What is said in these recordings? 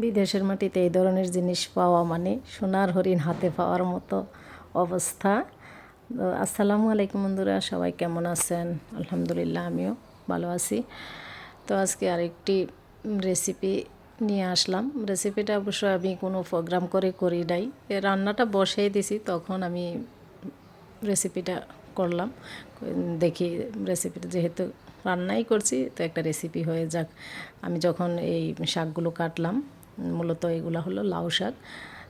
বিদেশের মাটিতে এই ধরনের জিনিস পাওয়া মানে সোনার হরিণ হাতে পাওয়ার মতো অবস্থা। আসসালামু আলাইকুম বন্ধুরা, সবাই কেমন আছেন? আলহামদুলিল্লাহ, আমিও ভালো আছি। তো আজকে আরেকটি রেসিপি নিয়ে আসলাম। রেসিপিটা অবশ্য আমি কোনো প্রোগ্রাম করে করি নাই। রান্নাটা বসেই দিছি, তখন আমি রেসিপিটা করলাম। দেখি রেসিপিটা যেহেতু রান্নাই করছি, তো একটা রেসিপি হয়ে যাক। আমি যখন এই শাকগুলো কাটলাম মূলত এগুলো হলো লাউ শাক।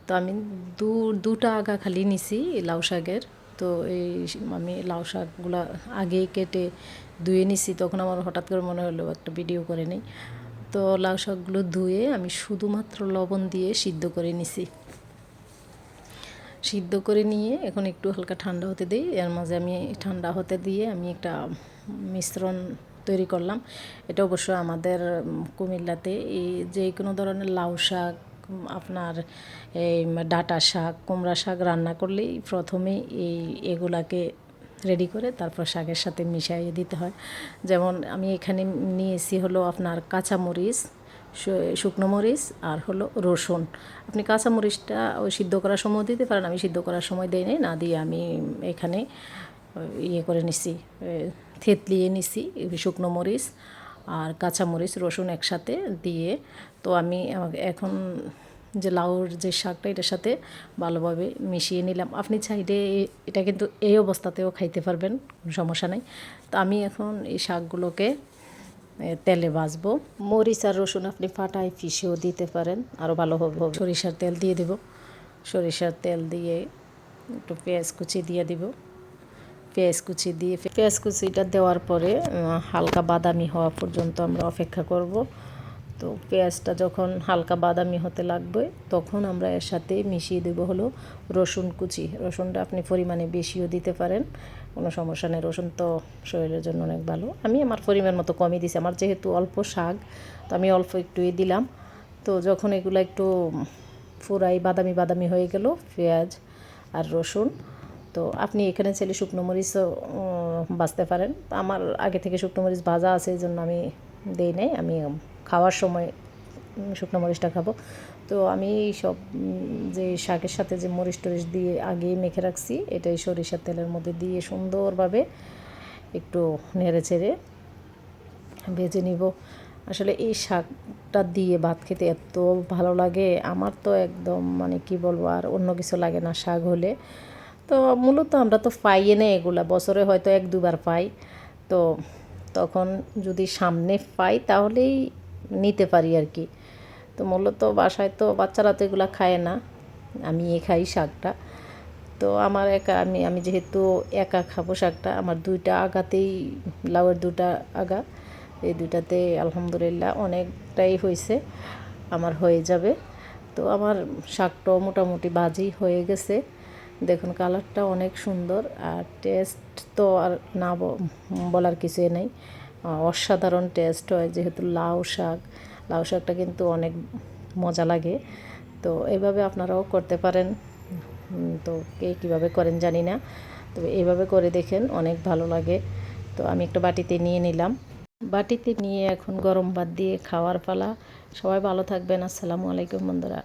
তো আমি দু, দুটা আগা খালি নিছি লাউ শাকের। তো এই আমি লাউ শাকগুলো আগেই কেটে ধুয়ে নিছি, তখন আমার হঠাৎ করে মনে হলো একটা ভিডিও করে নিই। তো লাউ শাকগুলো ধুয়ে আমি শুধুমাত্র লবণ দিয়ে সিদ্ধ করে নিছি। সিদ্ধ করে নিয়ে এখন একটু হালকা ঠান্ডা হতে দিই, এর মাঝে আমি ঠান্ডা হতে দিয়ে আমি একটা মিশ্রণ তৈরি করলাম। এটা অবশ্য আমাদের কুমিল্লাতে এই যে কোনো ধরনের লাউ শাক আপনার এই ডাটা শাক, কুমড়া শাক রান্না করলেই প্রথমে এই এগুলাকে রেডি করে তারপর শাকের সাথে মিশাইয়ে দিতে হয়। যেমন আমি এখানে নিয়েছি হলো আপনার কাঁচামরিচ শুকনো মরিচ আর হলো রসুন। আপনি কাঁচা মরিচটা ওই সিদ্ধ করার সময় দিতে পারেন, আমি সিদ্ধ করার সময় দিই নাই, না দিয়ে আমি এখানে ইয়ে করে নিছি থেতলিয়ে নিছি শুকনো মরিচ আর কাঁচা মরিচ রসুন একসাথে দিয়ে। তো আমি এখন যে লাউর যে শাকটা এটার সাথে ভালোভাবে মিশিয়ে নিলাম। আপনি চাইলে এটা কিন্তু এই অবস্থাতেও খাইতে পারবেন কোনো সমস্যা নেই। তো আমি এখন এই শাকগুলোকে তেলে ভাজবো। মরিচ আর রসুন আপনি ফাটায় পিষেও দিতে পারেন আরও ভালো হবে। সরিষার তেল দিয়ে দেব। সরিষার তেল দিয়ে একটু পেঁয়াজ কুচি দিয়ে দিব। পেঁয়াজ কুচি দিয়ে পেঁয়াজ কুচিটা দেওয়ার পরে হালকা বাদামি হওয়া পর্যন্ত আমরা অপেক্ষা করব। তো পেঁয়াজটা যখন হালকা বাদামি হতে লাগবে, তখন আমরা এর সাথে মিশিয়ে দেব হলো রসুন কুচি। রসুনটা আপনি পরিমাণে বেশিও দিতে পারেন, কোনো সমস্যা নেই। রসুন তো শরীরের জন্য অনেক ভালো। আমি আমার পরিমাণ মতো কমই দিছি। আমার যেহেতু অল্প শাক, তো আমি অল্প একটুই দিলাম। তো যখন এগুলো একটু ফুরাই বাদামি বাদামি হয়ে গেল, পেঁয়াজ আর রসুন তো আপনি এখানে চাইলে শুকনো মরিচও বাঁচতে পারেন। আমার আগে থেকে শুকনো মরিচ ভাজা আছে এই জন্য আমি দেই নাই। আমি খাওয়ার সময় শুকনো মরিচটা খাব। তো আমি সব যে শাকের সাথে যে মরিচ টরিচ দিয়ে আগে মেখে রাখছি, এটাই সরিষার তেলের মধ্যে দিয়ে সুন্দরভাবে একটু নেড়ে চেড়ে ভেজে নিব। আসলে এই শাকটা দিয়ে ভাত খেতে এত ভালো লাগে, আমার তো একদম মানে কি বলব, আর অন্য কিছু লাগে না শাক হলে। তো মূলত আমরা তো পাইয়ে নেই এগুলা, বছরে হয়তো এক দুবার পাই। তো তখন যদি সামনে পাই তাহলেই নিতে পারি আর কি। তো মূলত বাসায় তো বাচ্চারা তো এগুলো খায় না, আমি এ খাই শাকটা। তো আমার একা, আমি আমি যেহেতু একা খাব শাকটা, আমার দুইটা আগাতেই, লাউয়ের দুটা আগা, এই দুইটাতে আলহামদুলিল্লাহ অনেকটাই হয়েছে আমার হয়ে যাবে। তো আমার শাকটাও মোটামুটি বাজি হয়ে গেছে। দেখুন, কালারটা অনেক সুন্দর আর টেস্ট তো আর না বলার কিছুই নেই। অসাধারণ টেস্ট হয়, যেহেতু লাউ শাক। লাউ শাকটা কিন্তু অনেক মজা লাগে। তো এইভাবে আপনারাও করতে পারেন। তো কে কীভাবে করেন জানি না। তবে এইভাবে করে দেখেন, অনেক ভালো লাগে। তো আমি একটা বাটিতে নিয়ে নিলাম। বাটিতে নিয়ে এখন গরম ভাত দিয়ে খাওয়ার পালা। সবাই ভালো থাকবেন। আসসালামু আলাইকুম বন্ধুরা।